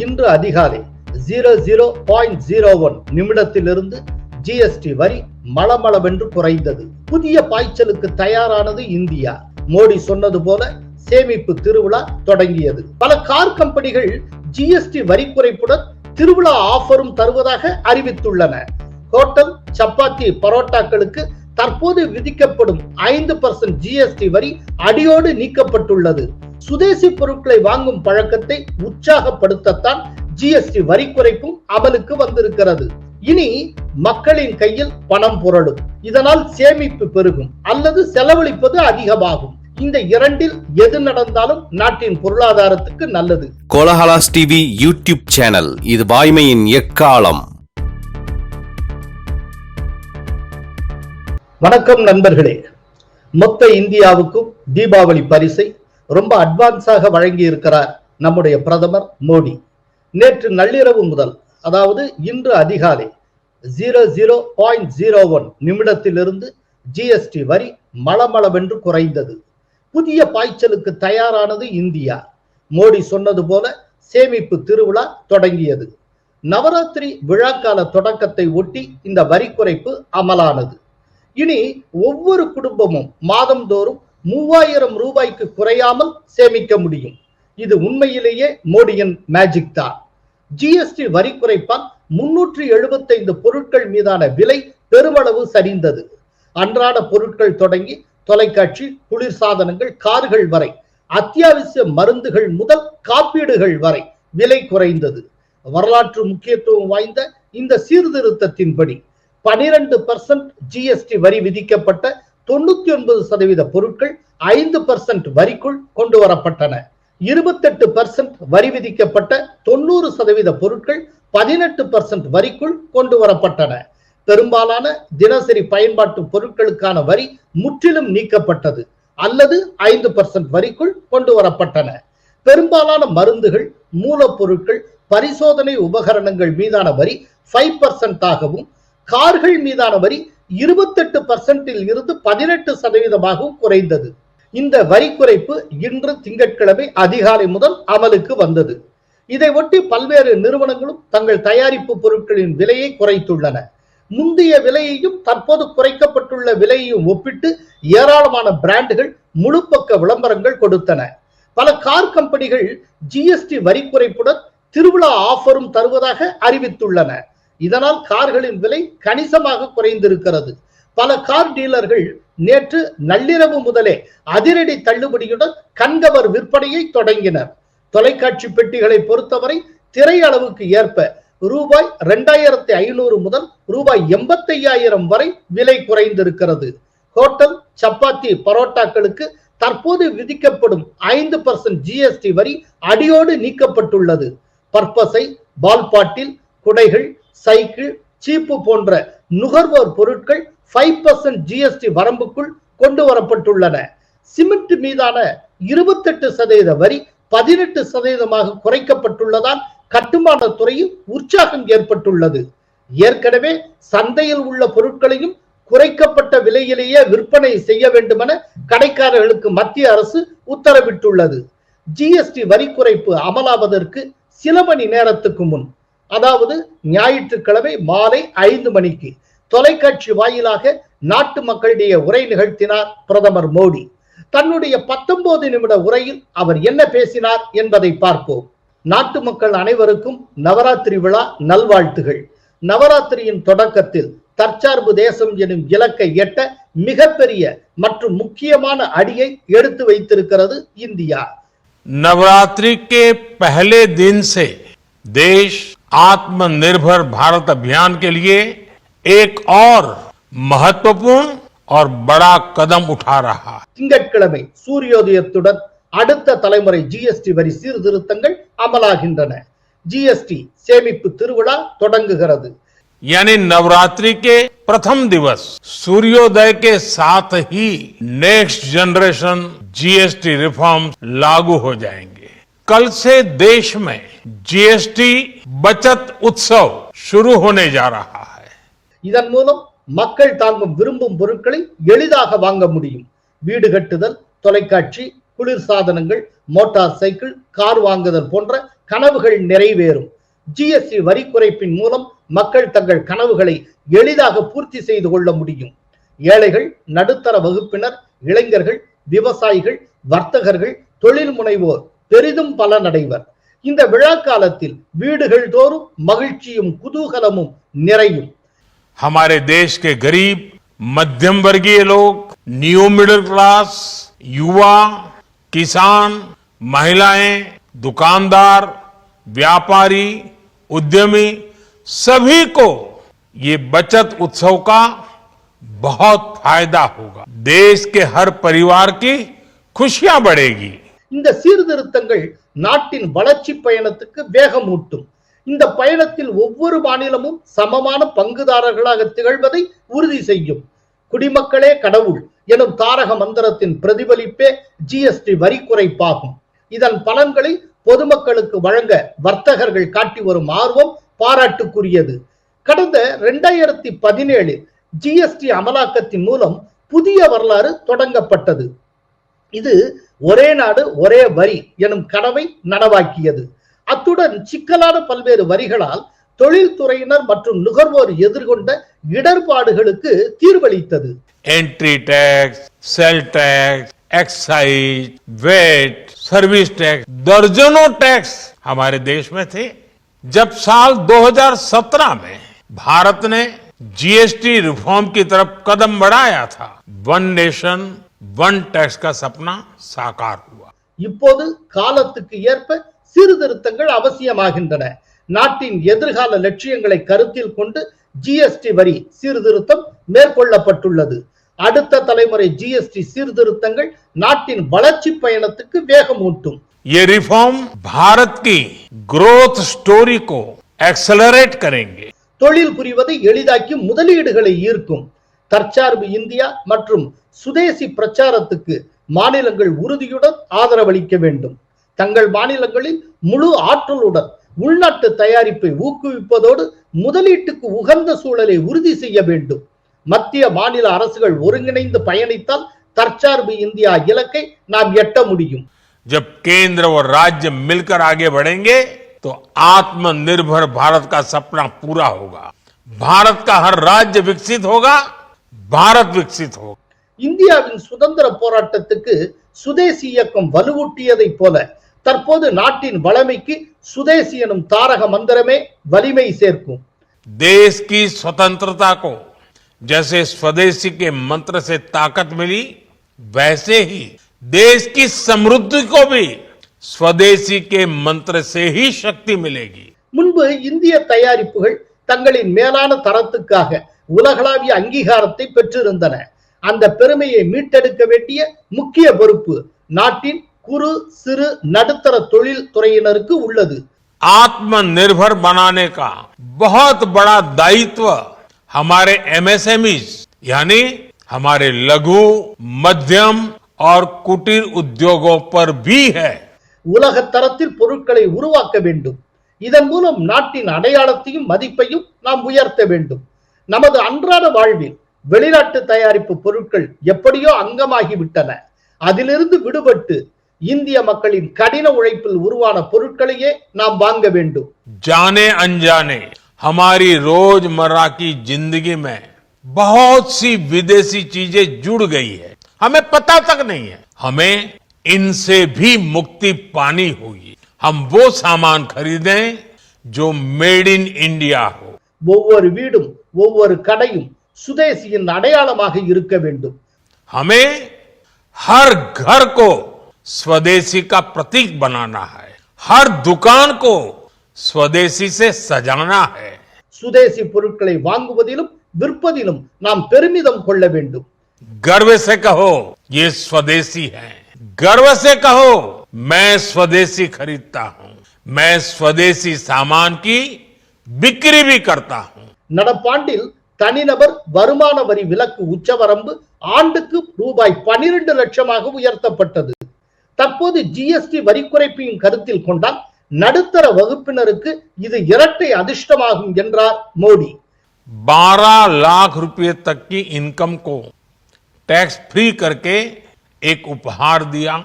இன்று அதிகாலை zero zero point zero one நிமிடத்திலிருந்து ஜிஎஸ்டி வரி மளமளவென்று குறைந்தது. புதிய பாய்ச்சலுக்கு தயாரானது இந்தியா. மோடி சொன்னது போல சேமிப்பு திருவிழா தொடங்கியது. பல கார் கம்பெனிகள் ஜிஎஸ்டி வரி குறைப்புடன் திருவிழா ஆஃபரும் தருவதாக அறிவித்துள்ளன. ஹோட்டல் சப்பாத்தி பரோட்டாக்களுக்கு தற்போது விதிக்கப்படும் ஐந்து பர்சன்ட் ஜிஎஸ்டி வரி அடியோடு நீக்கப்பட்டுள்ளது. சுதேசி பொருட்களை வாங்கும் பழக்கத்தை உற்சாகப்படுத்தத்தான் ஜிஎஸ்டி வரி குறைப்பும் அமலுக்கு வந்திருக்கிறது. இனி மக்களின் கையில் பணம் புரளும் இதனால் சேமிப்பு பெருகும் அல்லது செலவழிப்பது அதிகமாகும். இந்த இரண்டில் எது நடந்தாலும் நாட்டின் பொருளாதாரத்துக்கு நல்லது. Kolahalas TV YouTube channel. இது வாய்மையின் எக்காலம். வணக்கம் நண்பர்களே. மொத்த இந்தியாவுக்கும் தீபாவளி பரிசை ரொம்ப அட்வான்ஸாக வழங்கி இருக்கிறார் நம்முடைய பிரதமர் மோடி. நேற்று நள்ளிரவு முதல் அதாவது இன்று அதிகாலை zero zero point zero one நிமிடத்திலிருந்து ஜிஎஸ்டி வரி மளமளவென்று குறைந்தது. புதிய பாய்ச்சலுக்கு தயாரானது இந்தியா. மோடி சொன்னது போல சேமிப்பு திருவிழா தொடங்கியது. நவராத்திரி விழாக்கால தொடக்கத்தை ஒட்டி இந்த வரி குறைப்பு அமலானது. இனி ஒவ்வொரு குடும்பமும் மாதந்தோறும் மூவாயிரம் ரூபாய்க்கு குறையாமல் சேமிக்க முடியும். இது உண்மையிலேயே மோடியின் மேஜிக் தான். ஜிஎஸ்டி வரி குறைப்பால் முன்னூற்றி எழுபத்தைந்து பொருட்கள் மீதான விலை பெருமளவு சரிந்தது. அன்றாட பொருட்கள் தொடங்கி தொலைக்காட்சி குளிர்சாதனங்கள் கார்கள் வரை அத்தியாவசிய மருந்துகள் முதல் காப்பீடுகள் வரை விலை குறைந்தது. வரலாற்று முக்கியத்துவம் வாய்ந்த இந்த சீர்திருத்தத்தின்படி பனிரெண்டு பர்சன்ட் ஜிஎஸ்டி வரி விதிக்கப்பட்ட தொண்ணூத்தி ஒன்பது சதவீத பொருட்கள் ஐந்து பர்சன்ட் வரிக்குள் கொண்டு வரப்பட்டன. இருபத்தெட்டு பர்சன்ட் வரி விதிக்கப்பட்ட தொண்ணூறு சதவீத பொருட்கள் பதினெட்டு பர்சன்ட் வரிக்குள் கொண்டு வரப்பட்டன. பெரும்பாலான தினசரி பயன்பாட்டு பொருட்களுக்கான வரி முற்றிலும் நீக்கப்பட்டது அல்லது ஐந்து பர்சன்ட் வரிக்குள் கொண்டு வரப்பட்டன. பெரும்பாலான மருந்துகள் மூலப்பொருட்கள் பரிசோதனை உபகரணங்கள் மீதான வரி ஃபைவ் பர்சன்ட் ஆகவும் கார்கள் மீதான வரி இருபத்தெட்டு பர்சன்டில் இருந்து பதினெட்டு சதவீதமாகவும் குறைந்தது. இந்த வரி குறைப்பு இன்று திங்கட்கிழமை அதிகாலை முதல் அமலுக்கு வந்தது. இதை ஒட்டி பல்வேறு நிறுவனங்களும் தங்கள் தயாரிப்பு பொருட்களின் விலையை குறைத்துள்ளன. முந்தைய விலையையும் தற்போது குறைக்கப்பட்டுள்ள விலையையும் ஒப்பிட்டு ஏராளமான பிராண்டுகள் முழு பக்க விளம்பரங்கள் கொடுத்தன. பல கார் கம்பெனிகள் ஜிஎஸ்டி வரி குறைப்புடன் திருவிழா ஆஃபரும் தருவதாக அறிவித்துள்ளன. இதனால் கார்களின் விலை கணிசமாக குறைந்திருக்கிறது. பல கார் டீலர்கள் நேற்று நள்ளிரவு முதலே அதிரடி தள்ளுபடியுடன் கண்கவர் விற்பனையை தொடங்கினர். தொலைக்காட்சி பெட்டிகளை பொறுத்தவரை திரையளவுக்கு ஏற்ப ரூபாய் இரண்டாயிரத்தி ஐநூறு முதல் ரூபாய் எண்பத்தையாயிரம் வரை விலை குறைந்திருக்கிறது. ஹோட்டல் சப்பாத்தி பரோட்டாக்களுக்கு தற்போது விதிக்கப்படும் ஐந்து பர்சன்ட் ஜிஎஸ்டி வரி அடியோடு நீக்கப்பட்டுள்ளது. பற்பசை பால் பாட்டில் குடைகள் சைக்கிள் சீப்பு போன்ற நுகர்வோர் பொருட்கள் ஃபைவ் பர்சன்ட் ஜிஎஸ்டி வரம்புக்குள் கொண்டு வரப்பட்டுள்ளன. சிமெண்ட் மீதான இருபத்தெட்டு சதவீத வரி பதினெட்டு சதவீதமாக குறைக்கப்பட்டுள்ளதால் கட்டுமான துறையில் உற்சாகம் ஏற்பட்டுள்ளது. ஏற்கனவே சந்தையில் உள்ள பொருட்களையும் குறைக்கப்பட்ட விலையிலேயே விற்பனை செய்ய வேண்டுமென கடைக்காரர்களுக்கு மத்திய அரசு உத்தரவிட்டுள்ளது. ஜிஎஸ்டி வரி குறைப்பு அமலாவதற்கு சில மணி நேரத்துக்கு முன் அதாவது ஞாயிற்றுக்கிழமை மாலை ஐந்து மணிக்கு தொலைக்காட்சி வாயிலாக நாட்டு மக்களிடையே உரை நிகழ்த்தினார் பிரதமர் மோடி. தன்னுடைய பத்தொன்பது நிமிட உரையில் அவர் என்ன பேசினார் என்பதை பார்ப்போம். நாட்டு மக்கள் அனைவருக்கும் நவராத்திரி விழா நல்வாழ்த்துகள். நவராத்திரியின் தொடக்கத்தில் தற்சார்பு தேசம் எனும் இலக்கை எட்ட மிகப்பெரிய மற்றும் முக்கியமான அடியை எடுத்து வைத்திருக்கிறது இந்தியா. நவராத்திரி கே பஹலே தின் சே आत्मनिर्भर भारत अभियान के लिए एक और महत्वपूर्ण और बड़ा कदम उठा रहा है திங்கட்கிழமை சூரியோதயத்துடன் அடுத்த தலைமுறை ஜிஎஸ்டி வரி சீர்திருத்தங்கள் அமலாகின்றன ஜிஎஸ்டி சேமிப்பு திருவிழா தொடங்குகிறது यानी नवरात्रि के प्रथम दिवस सूर्योदय के साथ ही नेक्स्ट जनरेशन जीएसटी रिफॉर्म लागू हो जाएंगे कल से देश में जीएसटी बचत उत्सव शुरू होने जा रहा है இதன் மூலம் மக்கள் தாங்கும் விரும்பும் பொருட்களை எளிதாக வாங்க முடியும் வீடு கட்டுதல் தொலைக்காட்சி குளிர்சாதனங்கள் மோட்டார் சைக்கிள் கார் வாங்குதல் போன்ற கனவுகள் நிறைவேறும் ஜிஎஸ்டி வரி குறைப்பின் மூலம் மக்கள் தங்கள் கனவுகளை எளிதாக பூர்த்தி செய்து கொள்ள முடியும் ஏழைகள் நடுத்தர வகுப்பினர் இளைஞர்கள் விவசாயிகள் வர்த்தகர்கள் தொழில் முனைவோர் பெரிதும் பலனடைவர் இந்த விழா காலத்தில் வீடுகள் தோறும் மகிழ்ச்சியும் குதூகலமும் நிறையும் हमारे देश के गरीब मध्यम वर्गीय लोग न्यू मिडिल क्लास युवा किसान महिलाएं दुकानदार व्यापारी उद्यमी सभी को ये बचत उत्सव का बहुत फायदा होगा देश के हर परिवार की खुशियां बढ़ेगी இந்த சீர்திருத்தங்கள் நாட்டின் வளர்ச்சி பயணத்துக்கு வேகமூட்டும். இந்த பயணத்தில் ஒவ்வொரு மாநிலமும் சமமான பங்குதாரர்களாக திகழ்வதை உறுதி செய்யும். குடிமக்களே கடவுள் எனும் தாரக மந்திரத்தின் பிரதிபலிப்பே ஜிஎஸ்டி வரி குறைப்பாகும். இதன் பலன்களை பொதுமக்களுக்கு வழங்க வர்த்தகர்கள் காட்டி வரும் ஆர்வம் பாராட்டுக்குரியது. கடந்த இரண்டாயிரத்தி பதினேழில் ஜிஎஸ்டி அமலாக்கத்தின் மூலம் புதிய வரலாறு தொடங்கப்பட்டது. இது ஒரே நாடு ஒரே வரி எனும் கனவை நனவாக்கியது அத்துடன் சிக்கலான பல்வேறு வரிகளால் தொழில்துறையினர் மற்றும் நுகர்வோர் எதிர்கொண்ட இடர்பாடுகளுக்கு தீர்வளித்தது entry tax sale tax excise VAT service tax दर्जनों टैक्स हमारे देश में थे जब साल 2017 में भारत ने जीएसटी रिफॉर्म की तरफ कदम बढ़ाया था वन नेशन वन टैक्स का सपना साकार हुआ இப்போது காலத்துக்கு ஏற்ப சீர்திருத்தங்கள் அவசியமாகின்றன நாட்டின் எதிர்கால லட்சியங்களை கருத்தில் கொண்டு ஜிஎஸ்டி வரி சீர்திருத்தம் மேற்கொள்ளப்பட்டுள்ளது அடுத்த தலைமுறை ஜிஎஸ்டி சீர்திருத்தங்கள் நாட்டின் வளர்ச்சி பயணத்துக்கு வேகமூட்டும் ये रिफॉर्म भारत की ग्रोथ स्टोरी को एक्सेलरेट करेंगे தொழில் புரிவதை எளிதாக்கி முதலீடுகளை ஈர்க்கும் தற்சார்பு இந்தியா மற்றும் சுதேசி பிரச்சாரத்துக்கு மாநிலங்கள் உறுதியுடன் ஆதரவளிக்க வேண்டும் தங்கள் மாநிலங்களில் முழு ஆற்றலுடன் உள்நாட்டு தயாரிப்பை ஊக்குவிப்பதோடு முதலீட்டுக்கு உகந்த சூழலை உறுதி செய்ய வேண்டும் மத்திய மாநில அரசுகள் ஒருங்கிணைந்து பயணித்தால் தற்சார்பு இந்தியா இலக்கை நாம் எட்ட முடியும் जब केंद्र और राज्य मिलकर आगे बढ़ेंगे तो आत्मनिर्भर भारत का सपना पूरा होगा भारत का हर राज्य विकसित होगा भारत विकसित होगा இந்தியாவின் சுதந்திர போராட்டத்துக்கு சுதேசி இயக்கம் வலுவூட்டியதைப் போல தற்போது நாட்டின் வளமைக்கு சுதேசி எனும் தாரக மந்திரமே வலிமை சேர்க்கும் देश की स्वतंत्रता को जैसे स्वदेशी के मंत्र से ताकत मिली वैसे ही देश की समृद्धि को भी स्वदेशी के मंत्र से ही शक्ति मिलेगी முன்பு இந்திய தயாரிப்புகள் தங்களின் மேலான தரத்துக்காக உலகளாவிய அங்கீகாரத்தை பெற்றிருந்தன அந்த பெருமையை மீட்டெடுக்க வேண்டிய முக்கிய பொறுப்பு நாட்டின் குறு சிறு நடுத்தர தொழில் துறையினருக்கு உள்ளது आत्मनिर्भर बनाने का बहुत बड़ा दायित्व हमारे एमएसएमईज यानी हमारे लघु मध्यम और कुटीर उद्योगों पर भी है உலக தரத்தில் பொருட்களை உருவாக்க வேண்டும் இதன் மூலம் நாட்டின் அடையாளத்தையும் மதிப்பையும் நாம் உயர்த்த வேண்டும் நமது அன்றாட வாழ்வில் வெளிநாட்டு தயாரிப்பு பொருட்கள் எப்படியோ அங்கமாகிவிட்டன அதிலிருந்து விடுபட்டு இந்திய மக்களின் கடின உழைப்பில் உருவான பொருட்களையே நாம் வாங்க வேண்டும் जाने अनजाने हमारी रोजमर्रा की जिंदगी में बहुत सी विदेशी चीजें जुड़ गई है हमें पता तक नहीं है हमें इनसे भी मुक्ति पानी होगी हम वो सामान खरीदें जो मेड इन इंडिया हो ஒவ்வொரு வீடும் ஒவ்வொரு கடையும் சுதேசியின் அடையாளமாக இருக்க வேண்டும் हमें हर घर को स्वदेशी का प्रतीक बनाना है हर दुकान को स्वदेशी से सजाना है சுதேசி பொருட்களை வாங்குவதிலும் விற்பதிலும் நாம் பெருமிதம் கொள்ள வேண்டும் गर्व से कहो ये स्वदेशी है गर्व से कहो मैं स्वदेशी खरीदता हूं मैं स्वदेशी सामान की बिक्री भी करता हूं நடப்பாண்டில் தனிநபர் வருமான வரி விலக்கு உச்சவரம்பு ஆண்டுக்கு ரூபாய் பனிரெண்டு லட்சமாக உயர்த்தப்பட்டது தற்போது ஜிஎஸ்டி வரி குறைப்பையும் கருத்தில் கொண்டால் நடுத்தர வகுப்பினருக்கு இது இரட்டை அதிர்ஷ்டமாகும் என்றார் மோடி बारह लाख रुपए तक की इनकम को टैक्स फ्री करके एक उपहार दिया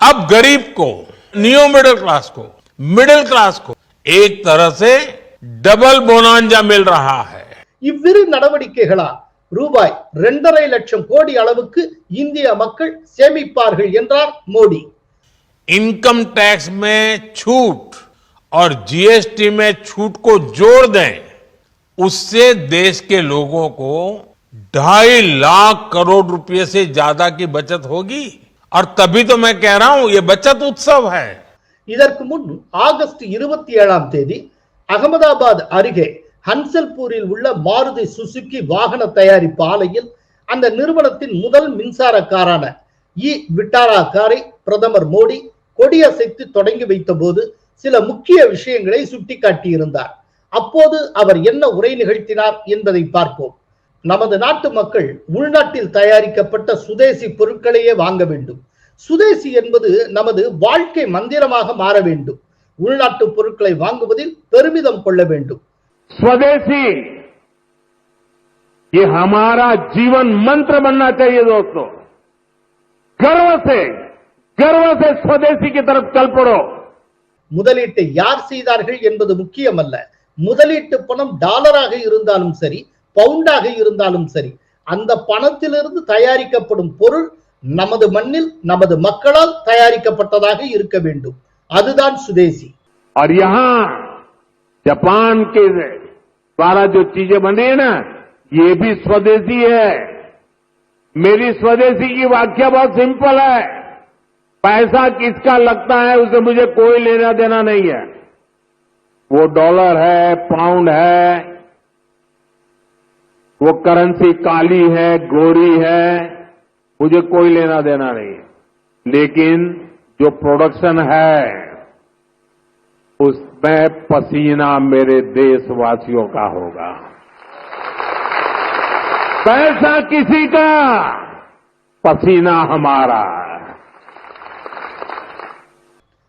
अब गरीब को नियो मिडिल क्लास को मिडिल क्लास को एक तरह से डबल बोनांजा मिल रहा है இவ்விரு நடவடிக்கைகளால் ரூபாய் இரண்டரை லட்சம் கோடி அளவுக்கு இந்திய மக்கள் சேமிப்பார்கள் என்றார் மோடி इनकम टैक्स में छूट और जीएसटी में छूट को जोड़ दें उससे देश के लोगों को ढाई लाख करोड़ रुपए से ज्यादा की बचत होगी और तभी तो मैं कह रहा हूं ये बचत उत्सव है இதற்கு முன் ஆகஸ்ட் இருபத்தி ஏழாம் தேதி அகமதாபாத் அருகே ஹன்சல்பூரில் உள்ள மாருதி சுசுகி வாகன தயாரிப்பு ஆலையில் அந்த நிறுவனத்தின் முதல் மின்சார காரான இ விட்டாரா காரை பிரதமர் மோடி கொடியசைத்து தொடங்கி வைத்த போது சில முக்கிய விஷயங்களை சுட்டிக்காட்டியிருந்தார். அப்போது அவர் என்ன உரை நிகழ்த்தினார் என்பதை பார்ப்போம். நமது நாட்டு மக்கள் உள்நாட்டில் தயாரிக்கப்பட்ட சுதேசி பொருட்களையே வாங்க வேண்டும். சுதேசி என்பது நமது வாழ்க்கை மந்திரமாக மாற வேண்டும். உள்நாட்டு பொருட்களை வாங்குவதில் பெருமிதம் கொள்ள வேண்டும் स्वदेशी ये हमारा जीवन मंत्र बनना चाहिए दोस्तों गर्व से गर्व से स्वदेशी की तरफ चल पड़ो முதலீட்டை யார் செய்தார்கள் என்பது முக்கியமல்ல முதலீட்டு பணம் டாலராக இருந்தாலும் சரி பவுண்டாக இருந்தாலும் சரி அந்த பணத்திலிருந்து தயாரிக்கப்படும் பொருள் நமது மண்ணில் நமது மக்களால் தயாரிக்கப்பட்டதாக இருக்க வேண்டும் அதுதான் சுதேசி और यहां जापान के द्वारा जो चीजें बन रही है ना ये भी स्वदेशी है मेरी स्वदेशी की व्याख्या बहुत सिंपल है पैसा किसका लगता है उसे मुझे कोई लेना देना नहीं है वो डॉलर है पाउंड है वो करेंसी काली है गोरी है मुझे कोई लेना देना नहीं है लेकिन जो प्रोडक्शन है उसमें पसीना मेरे देशवासियों का होगा पैसा किसी का पसीना हमारा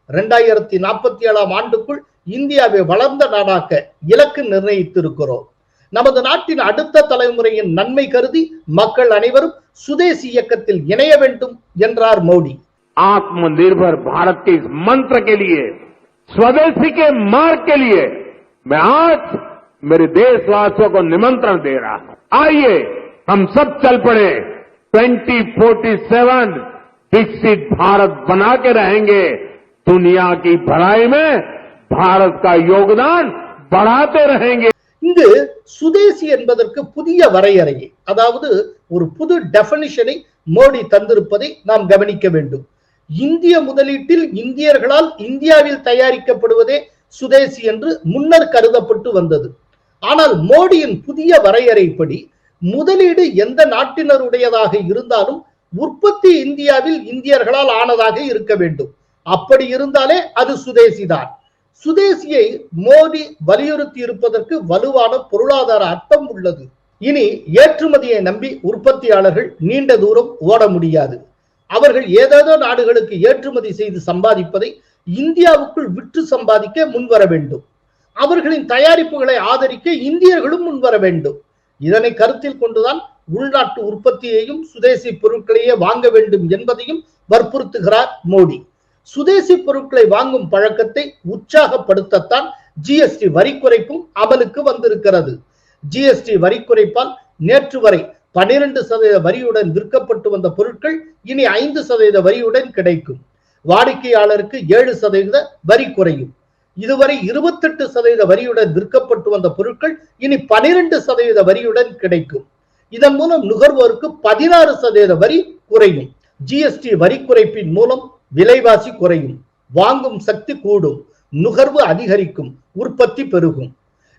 இரண்டாயிரத்தி நாற்பத்தி ஏழாம் ஆண்டுக்குள் இந்தியாவை வளர்ந்த நாடாக்க இலக்கு நிர்ணயித்திருக்கிறோம் நமது நாட்டின் அடுத்த தலைமுறையின் நன்மை கருதி மக்கள் அனைவரும் சுதேசி இயக்கத்தில் இணைய வேண்டும் என்றார் மோடி आत्मनिर्भर भारत के इस मंत्र के लिए स्वदेशी के मार्ग के लिए मैं आज मेरे देशवासियों को निमंत्रण दे रहा हूं आइए हम सब चल पड़े 2047 विकसित भारत बना के रहेंगे दुनिया की भलाई में भारत का योगदान बढ़ाते रहेंगे இங்கு சுதேசி என்பதற்கு புதிய வரையறையை அதாவது ஒரு புது டெபனிஷனை மோடி தந்திருப்பதை நாம் கவனிக்க வேண்டும் இந்திய முதலீட்டில் இந்தியர்களால் இந்தியாவில் தயாரிக்கப்படுவதே சுதேசி என்று முன்னர் கருதப்பட்டு வந்தது. ஆனால் மோடியின் புதிய வரையறைப்படி முதலீடு எந்த நாட்டினருடையதாக இருந்தாலும் உற்பத்தி இந்தியாவில் இந்தியர்களால் ஆனதாக இருக்க வேண்டும். அப்படி இருந்தாலே அது சுதேசிதான். சுதேசியை மோடி வலியுறுத்தி இருப்பதற்கு வலுவான பொருளாதார அர்த்தம் உள்ளது. இனி ஏற்றுமதியை நம்பி உற்பத்தியாளர்கள் நீண்ட தூரம் ஓட முடியாது. அவர்கள் ஏதேதோ நாடுகளுக்கு ஏற்றுமதி செய்து சம்பாதிப்பதை இந்தியாவுக்குள் விற்று சம்பாதிக்க முன்வர வேண்டும். அவர்களின் தயாரிப்புகளை ஆதரிக்க இந்தியர்களும் முன்வர வேண்டும். இதனை கருத்தில் கொண்டுதான் உள்நாட்டு உற்பத்தியையும் சுதேசி பொருட்களையே வாங்க வேண்டும் என்பதையும் வற்புறுத்துகிறார் மோடி. சுதேசி பொருட்களை வாங்கும் பழக்கத்தை உற்சாகப்படுத்தத்தான் ஜிஎஸ்டி வரி குறைப்பும் அமலுக்கு வந்திருக்கிறது. ஜிஎஸ்டி வரி குறைப்பால் நேற்று வரை பனிரெண்டு சதவீத வரியுடன் விற்கப்பட்டு வந்த பொருட்கள் இனி ஐந்து சதவீத வரியுடன் கிடைக்கும். வாடிக்கையாளருக்கு ஏழு சதவீத வரி குறையும். இதுவரை இருபத்தெட்டு சதவீத வரியுடன் விற்கப்பட்டு வந்த பொருட்கள் இனி பனிரெண்டு சதவீத வரியுடன் கிடைக்கும். இதன் மூலம் நுகர்வோருக்கு பதினாறு சதவீத வரி குறையும். ஜிஎஸ்டி வரி குறைப்பின் மூலம் விலைவாசி குறையும். வாங்கும் சக்தி கூடும். நுகர்வு அதிகரிக்கும். உற்பத்தி பெருகும்.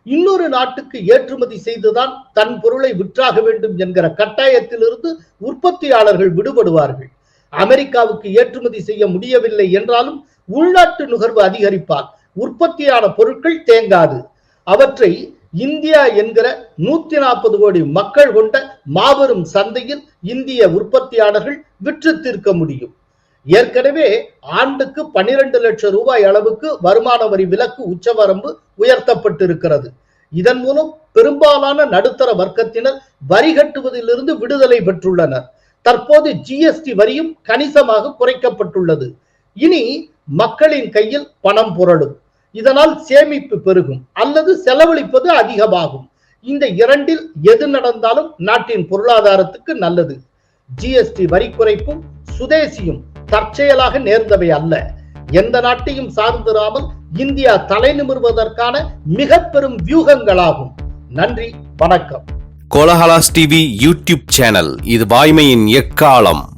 இன்னொரு நாட்டுக்கு ஏற்றுமதி செய்துதான் தன் பொருளை விற்றாக வேண்டும் என்கிற கட்டாயத்திலிருந்து உற்பத்தியாளர்கள் விடுபடுவார்கள். அமெரிக்காவுக்கு ஏற்றுமதி செய்ய முடியவில்லை என்றாலும் உள்நாட்டு நுகர்வு அதிகரிப்பால் உற்பத்தியான பொருட்கள் தேங்காது. அவற்றை இந்தியா என்கிற நூத்தி நாற்பது கோடி மக்கள் கொண்ட மாபெரும் சந்தையில் இந்திய உற்பத்தியாளர்கள் விற்று தீர்க்க முடியும். ஏற்கனவே ஆண்டுக்கு பன்னிரண்டு லட்சம் ரூபாய் அளவுக்கு வருமான வரி விலக்கு உச்சவரம்பு உயர்த்தப்பட்டிருக்கிறது. இதன் மூலம் பெரும்பாலான நடுத்தர வர்க்கத்தினர் வரி கட்டுவதிலிருந்து விடுதலை பெற்றுள்ளனர். தற்போது ஜிஎஸ்டி வரியும் கணிசமாக குறைக்கப்பட்டுள்ளது. இனி மக்களின் கையில் பணம் புரளும். இதனால் சேமிப்பு பெருகும் அல்லது செலவழிப்பது அதிகமாகும். இந்த இரண்டில் எது நடந்தாலும் நாட்டின் பொருளாதாரத்துக்கு நல்லது. ஜிஎஸ்டி வரி குறைப்பும் சுதேசியும் தற்செயலாக நேர்ந்தவை அல்ல. எந்த நாட்டையும் சார்ந்திராமல் இந்தியா தலை நிமிர்வதற்கான மிக பெரும் வியூகங்களாகும். நன்றி வணக்கம். கோலஹலாஸ் டிவி யூடியூப் சேனல் இது வாய்மையின் எக்காலம்.